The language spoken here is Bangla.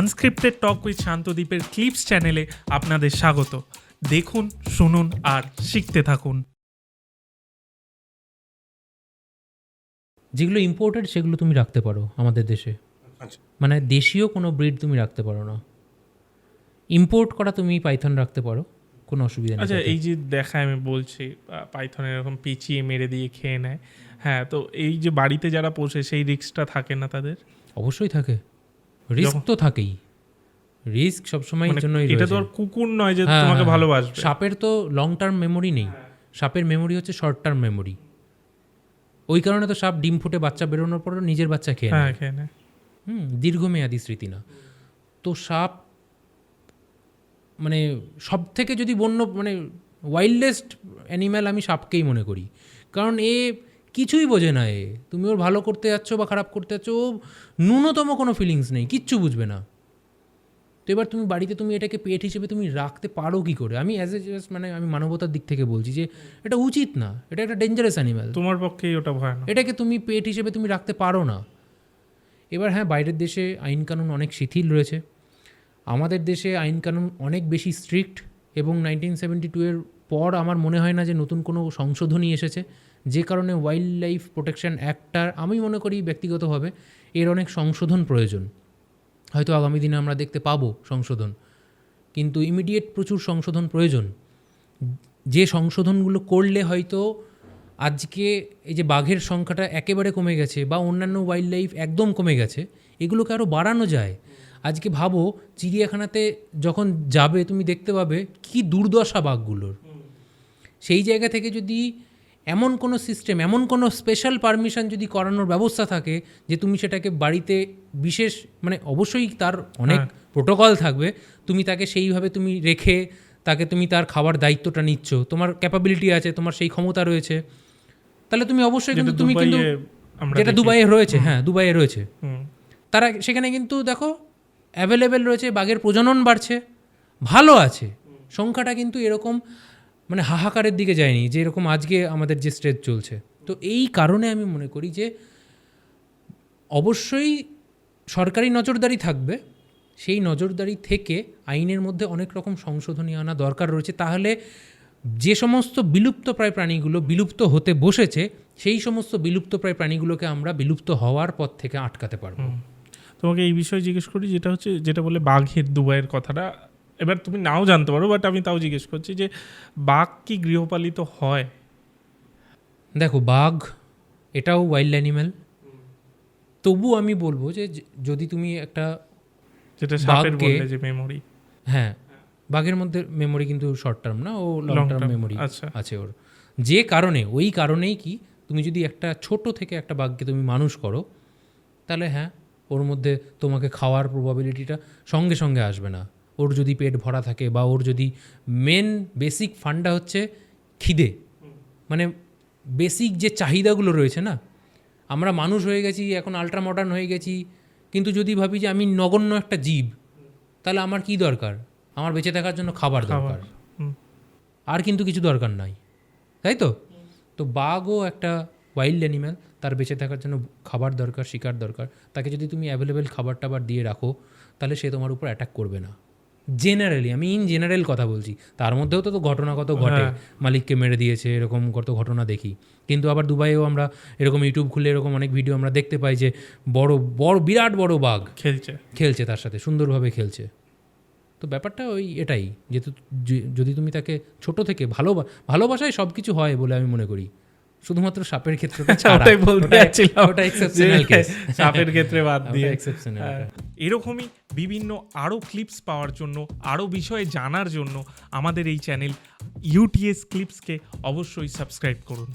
আনস্ক্রিপ্টেড টক উইথ শান্তদ্বীপের ক্লিপস চ্যানেলে আপনাদের স্বাগত। দেখুন শুনুন আর শিখতে থাকুন। যেগুলো ইম্পোর্টেড সেগুলো তুমি রাখতে পারো আমাদের দেশে। আচ্ছা। মানে দেশীয় কোনো ব্রিড তুমি রাখতে পারো না। ইম্পোর্ট করা তুমি পাইথন রাখতে পারো কোনো অসুবিধা নেই আচ্ছা এই যে দেখায় আমি বলছি পাইথন এরকম পেঁচিয়ে মেরে দিয়ে খেয়ে নেয়। হ্যাঁ তো এই যে বাড়িতে যারা পোষে সেই রিস্কটা থাকে না তাদের? অবশ্যই থাকে। রিস্ক তো থাকেই। রিস্ক সবসময় মানে জন্যই এটা তো আর কুকুর নয় যে হ্যাঁ, তোমাকে হ্যাঁ, ভালোবাসবে। সাপের তো লং টার্ম মেমোরি নেই। সাপের মেমোরি হচ্ছে শর্ট টার্ম মেমোরি ওই কারণে তো সাপ ডিম ফুটে বাচ্চা বেরোনোর পর নিজের বাচ্চা হ্যাঁ। খেয়ে নেয়। হুম দীর্ঘমেয়াদী স্মৃতি না। তো সাপ মানে সব থেকে যদি বন্য মানে ওয়াইল্ডেস্ট অ্যানিম্যাল আমি সাপকেই মনে করি। কারণ এ কিছুই বোঝে না এ। তুমি ওর ভালো করতে যাচ্ছ বা খারাপ করতে যাচ্ছ ও ন্যূনতম কোনো ফিলিংস নেই কিচ্ছু বুঝবে না। তো এবার তুমি বাড়িতে তুমি এটাকে পেট হিসেবে তুমি রাখতে পারো কি করে? আমি অ্যাজ এ জাস্ট মানে আমি মানবতার দিক থেকে বলছি যে এটা উচিত না এটা একটা ডেঞ্জারাস অ্যানিম্যাল তোমার পক্ষে ওটা ভয় না এটাকে তুমি পেট হিসেবে তুমি রাখতে পারো না। এবার হ্যাঁ বাইরের দেশে আইন কানুন অনেক শিথিল রয়েছে। আমাদের দেশে আইন কানুন অনেক বেশি স্ট্রিক্ট এবং নাইনটিন সেভেন্টি টু এর পর আমার মনে হয় না যে নতুন কোনো সংশোধনী এসেছে। যে কারণে ওয়াইল্ড লাইফ প্রোটেকশন অ্যাক্টটার আমি মনে করি ব্যক্তিগতভাবে এর অনেক সংশোধন প্রয়োজন। হয়তো আগামী দিনে আমরা দেখতে পাবো সংশোধন। কিন্তু ইমিডিয়েট প্রচুর সংশোধন প্রয়োজন। যে সংশোধনগুলো করলে হয়তো আজকে এই যে বাঘের সংখ্যাটা একেবারে কমে গেছে বা অন্যান্য ওয়াইল্ড লাইফ একদম কমে গেছে, এগুলোকে আরও বাড়ানো যায়। আজকে ভাবো, চিড়িয়াখানাতে যখন যাবে, তুমি দেখতে পাবে কি দুর্দশা বাঘগুলোর। সেই জায়গা থেকে যদি এমন কোনো সিস্টেম এমন কোনো স্পেশাল পারমিশন যদি করানোর ব্যবস্থা থাকে যে তুমি সেটাকে বাড়িতে বিশেষ মানে অবশ্যই তার অনেক প্রোটোকল থাকবে তুমি তাকে সেইভাবে তুমি রেখে তাকে তুমি তার খাবার দায়িত্বটা নিচ্ছ তোমার ক্যাপাবিলিটি আছে তোমার সেই ক্ষমতা রয়েছে তাহলে তুমি অবশ্যই কিন্তু তুমি কিন্তু যেটা দুবাইয়ে রয়েছে হ্যাঁ দুবাইয়ে রয়েছে। তারা সেখানে কিন্তু দেখো অ্যাভেলেবেল রয়েছে বাঘের প্রজনন বাড়ছে ভালো আছে সংখ্যাটা কিন্তু এরকম মানে হাহাকারের দিকে যায়নি, যে এরকম আজকে আমাদের যে স্টেজ চলছে। তো এই কারণে আমি মনে করি যে, অবশ্যই সরকারি নজরদারি থাকবে, সেই নজরদারি থেকে আইনের মধ্যে অনেক রকম সংশোধনী আনা দরকার রয়েছে। তাহলে যে সমস্ত বিলুপ্তপ্রায় প্রাণীগুলো বিলুপ্ত হতে বসেছে, সেই সমস্ত বিলুপ্তপ্রায় প্রাণীগুলোকে আমরা বিলুপ্ত হওয়ার পথ থেকে আটকাতে পারব। তোমাকে এই বিষয়ে জিজ্ঞেস করি, যেটা হচ্ছে, যেটা বলে বাঘের দুবাইয়ের কথাটা এবার তুমি নাও জানতে পারো বাট আমি তাও জিজ্ঞেস করছি যে বাঘ কি গৃহপালিত হয়? দেখো বাঘ এটাও ওয়াইল্ড অ্যানিম্যাল তবু আমি বলব যে যদি তুমি একটা যেটা সাপের বললে যে মেমোরি হ্যাঁ বাঘের মধ্যে মেমোরি কিন্তু শর্ট টার্ম না ও লং টার্ম মেমোরি আচ্ছা। আছে ওর। যে কারণে ওই কারণেই কি তুমি যদি একটা ছোট থেকে একটা বাঘকে তুমি মানুষ করো তাহলে হ্যাঁ ওর মধ্যে তোমাকে খাওয়ার প্রবাবিলিটিটা সঙ্গে সঙ্গে আসবে না। ওর যদি পেট ভরা থাকে বা ওর যদি মেন বেসিক ফান্ডা হচ্ছে খিদে। মানে বেসিক যে চাহিদাগুলো রয়েছে না আমরা মানুষ হয়ে গেছি এখন আলট্রা মডার্ন হয়ে গেছি কিন্তু যদি ভাবি যে আমি নগণ্য একটা জীব তাহলে আমার কি দরকার? আমার বেঁচে থাকার জন্য খাবার দরকার। আর কিন্তু কিছু দরকার নাই তাই তো? তো বাঘও একটা ওয়াইল্ড অ্যানিম্যাল তার বেঁচে থাকার জন্য খাবার দরকার শিকার দরকার। তাকে যদি তুমি অ্যাভেলেবেল খাবার টাবার দিয়ে রাখো তাহলে সে তোমার উপর অ্যাটাক করবে না। জেনারেলি আমি ইন জেনারেল কথা বলছি। তার মধ্যেও তো তো ঘটনা কত ঘটে। হ্যাঁ। মালিককে মেরে দিয়েছে এরকম কত ঘটনা দেখি। কিন্তু আবার দুবাইয়েও আমরা এরকম ইউটিউব খুলে এরকম অনেক ভিডিও আমরা দেখতে পাই যে বড় বড় বিরাট বড় বাঘ খেলছে। খেলছে তার সাথে সুন্দরভাবে খেলছে। তো ব্যাপারটা ওই এটাই যেহেতু যদি তুমি তাকে ছোট থেকে ভালো ভালোবাসায় সব কিছু হয় বলে আমি মনে করি। শুধুমাত্র সাপের ক্ষেত্রে ওটাই বলতে ওটা- ওটা এক্সেপশনাল কেস সাপের ক্ষেত্রে বাদ দিয়ে। exceptional হ্যাঁ। এরকমই বিভিন্ন আরও ক্লিপস পাওয়ার জন্য আরও বিষয়ে জানার জন্য আমাদের এই চ্যানেল ইউটিএস ক্লিপসকে অবশ্যই সাবস্ক্রাইব করুন।